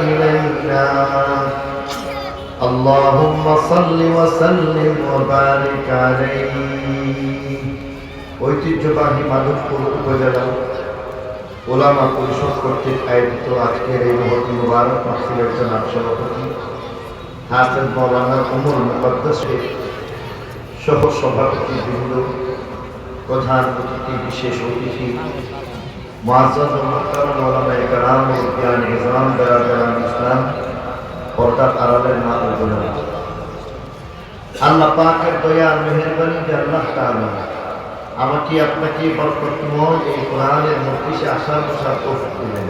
إلينا اللهم صل وسلم وبارك عليه ঐতিহ্যবাহী মাধবপুর উপজেলা ওলামা পরিষদ কর্তৃক আয়োজিত আজকের এই মহতি মুবারক মাহফিলের জনাব সভাপতি হাফেজ মৌলানা উমর মুকদ্দাসের সহ সভাপতি বৃন্দ প্রধান অতিথি বিশেষ অতিথি ও মুহতারাম ওলামায়ে কেরাম ও জ্ঞান ইজরাম বেরাদারান ইসলাম পর্দার আড়ালের মা ও বোনেরা। আল্লাহ পাকের দয়া আর মেহেরবানি যে আল্লাহ তাআলা আমাকে আপনাকে বরকতময় এই কোরআনের মজলিসে আসার বসার তৌফিক দিলেন।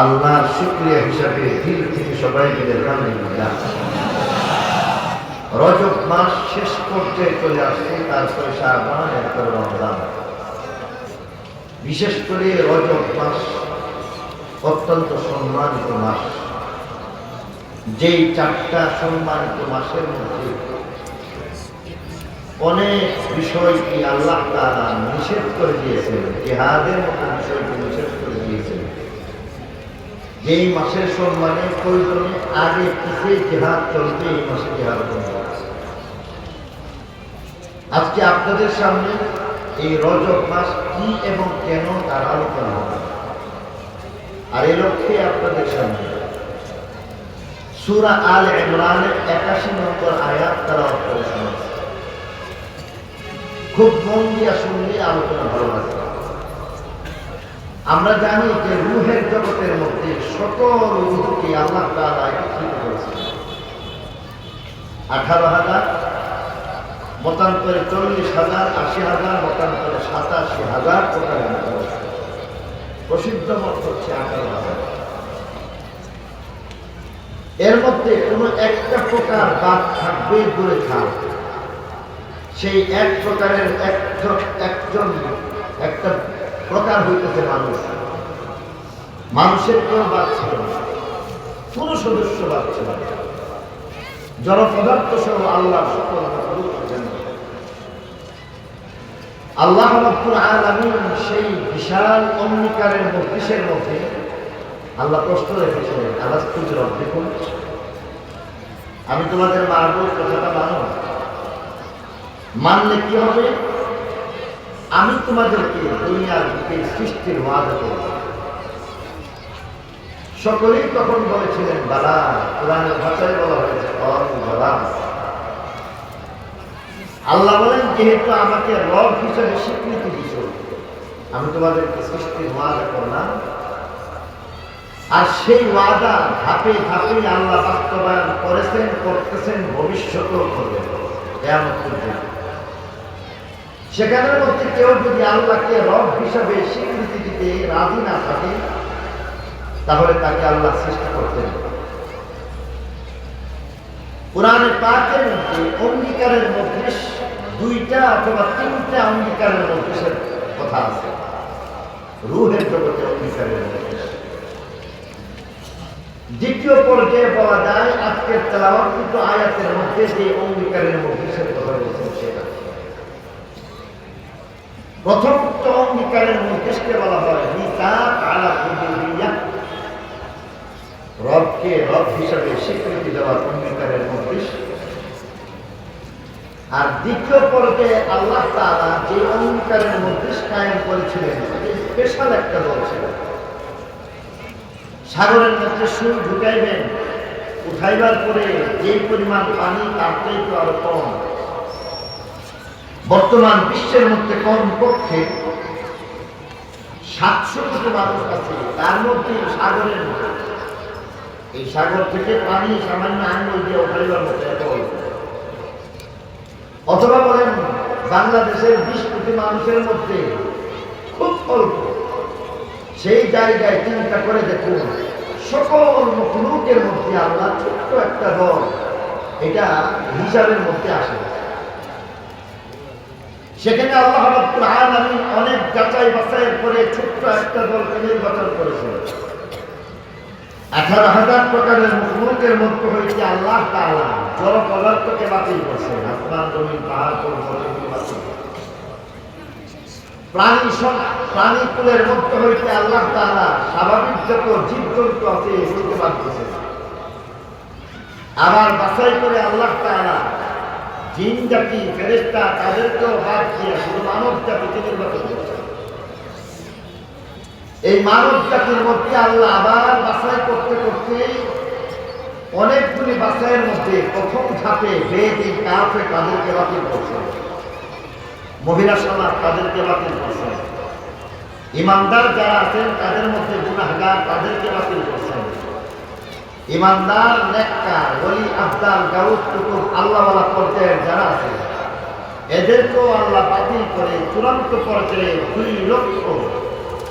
আল্লাহর শুকরিয়া হিসাবে দিল থেকে সবাই মিলে আলহামদুলিল্লাহ। রজব মাস শেষ পর্যায়ে চলে আসছে, তারপরে শাহবান, এরপরে রমজান। বিশেষ করে রজব মাস অত্যন্ত সম্মানিত মাস। যেই চারটা সম্মানিত মাসের মধ্যে অনেক বিষয়টি আল্লাহ তারা নিষেধ করে দিয়েছেন, জেহাদের মতো বিষয়টি নিষেধ করে দিয়েছেন? যেই মাসের সম্মানে প্রয়োজনে আগে পিছিয়ে জেহাদ চলতে এই মাসে জেহাদ আজকে আপনাদের সামনে এই রজব মাস কি এবং কেন তার আলোচনা আর এ লক্ষ্যে আপনাদের সামনে সুরা আল ইমরানের একাশি নম্বর আয়াত তারা শোনাচ্ছে। খুব মন দিয়া শুনলে আলোচনা ভালো লাগে আমরা জানি যে রুহের জগতের মধ্যে সকল রুহকে আল্লাহ তাআলা একত্রিত করেছেন। আঠারো হাজার, মতান্তরে চল্লিশ হাজার, আশি হাজার সাতাশি হাজার প্রকারের মতো প্রসিদ্ধ মত হচ্ছে আঠারো হাজার। এর মধ্যে কোনো একটা প্রকার বাদ থাকবে, দূরে থাক সেই এক প্রকারের একজন একজন, একটা প্রকার হইতেছে মানুষ। মানুষের কেউ বাদ ছিল না। কোনো সদস্য বাদ ছিল না। জনপদার্থ সহ আল্লাহ সকল। আল্লাহ রব্বুল আলামিন সেই বিশাল অন্ধকারের মস্তিষ্কের মধ্যে আল্লাহ প্রশ্ন রেখেছিলেন আল্লাহ রব দেখুন আমি তোমাদের মারব, কথাটা মানো মানলে কি হবে? আমি তোমাদেরকে দুনিয়ার বুকে সৃষ্টির ওয়াদা করব। সকলেই তখন বলেছিলেন, বালা কোরআনের ভাষায় বলা হয়েছে বালা আল্লাহ বলেন, যেহেতু আমাকে রব হিসেবে স্বীকৃতি দিছ আমি তোমাদেরকে সৃষ্টির ওয়াদা করলাম। আর সেই ওয়াদা ধাপে ধাপে আল্লাহ বাস্তবায়ন করেছেন, করতেছেন, ভবিষ্যতেও করবেন। সেখানের মধ্যে কেউ যদি আল্লাহকে রব হিসাবে স্বীকৃতি দিতে রাজি না থাকে, তাহলে তাকে আল্লাহ সৃষ্টি করতেন। কোরআনের পাকের মধ্যে অঙ্গীকারের মধ্যে দুইটা অথবা তিনটা অঙ্গীকারের মধ্যে কথা আছে। রুহের জগতে অঙ্গীকারের মধ্যে দ্বিতীয় পর্যায়ে বলা যায়, আজকের তেলাওয়াত আয়াতের মধ্যে যে অঙ্গীকারের মধ্যে কথা বলছেন সেটা। প্রথম তো অঙ্গীকারের মধ্যে বলা হয় মিসাক আলা রবকে রব হিসাবে স্বীকৃতি দেওয়ার অঙ্গীকারের মধ্যে আর দ্বিতীয় পর্যায়ে আল্লাহ তাআলা যে অঙ্গীকারের মধ্যে কায়েম করেছিলেন স্পেশাল একটা দল ছিল। সাগরের মধ্যে সুর ঢুকাইবেন, উঠাইবার পরে যে পরিমাণ পানি, তার চাইতে আরও কম। বর্তমান বিশ্বের মধ্যে কমপক্ষে সাতশো কোটি মানুষ আছে, তার মধ্যে সাগরের এই সাগর থেকে পানি সামান্য আঙ্গুল দিয়ে উঠাইবার মতো এত অথবা বলেন, বাংলাদেশের বিশ কোটি মানুষের মধ্যে খুব অল্প। সেই জায়গায় চিন্তা করে দেখুন, সকল মুখলুকের মধ্যে আল্লাহ ছোট্ট একটা দল, এটা হিসাবের মধ্যে আসে। সেখানে আল্লাহ আলামিন অনেক যাচাই বাছাইয়ের পরে ছোট্ট একটা দলকে নির্বাচন করেছেন। আঠারো হাজার প্রকারের মুখলুকের মধ্যে আল্লাহ জল পদার্থকে বাতিল প্রাণী প্রাণী কুলের মধ্যে হইতে আল্লাহ স্বাভাবিক যত জীবজন্তু আছে, এগুলোকে আবার বাছাই করে আল্লাহ তাআলা জিন জাতি ফেরেস্তা তাদেরকেও বাদ দিয়ে শুধু মানব জাতিকে নির্বাচন করেছেন এই মানব জাতির মধ্যে আল্লাহ আবার বাছাই করতে করতে অনেকগুলি বাছাইয়ের মধ্যে প্রথম ধাপে বেদি কাফে তাদেরকে বাতিল করছেন মহিলা সমাজ তাদেরকে বাতিল করছেন ইমানদার যারা আছেন, তাদের মধ্যে গুনাহগার তাদেরকে বাতিল করছেন ইমানদার, নেককার, ওলি আবদাল গাউস, কুতুব, আল্লাহওয়ালা পর্যায়ের যারা আছে, এদেরকেও আল্লাহ বাতিল করে চূড়ান্ত পর্যায়ে দুই লক্ষ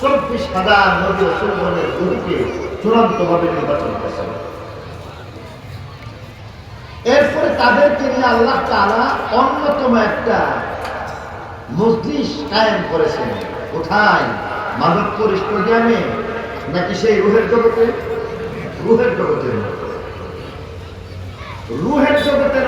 চব্বিশ হাজার নবী ও সুলভনের গুরুকে চূড়ান্তভাবে নির্বাচন করেছেন এরপরে তাদেরকে নিয়ে আল্লাহ তাআলা অন্যতম একটা মজলিস কায়েম করেছেন। কোথায় মাধবপুর স্টেডিয়ামে, নাকি সেই রুহের জগতে? রুহের জগতের রুহের জগতে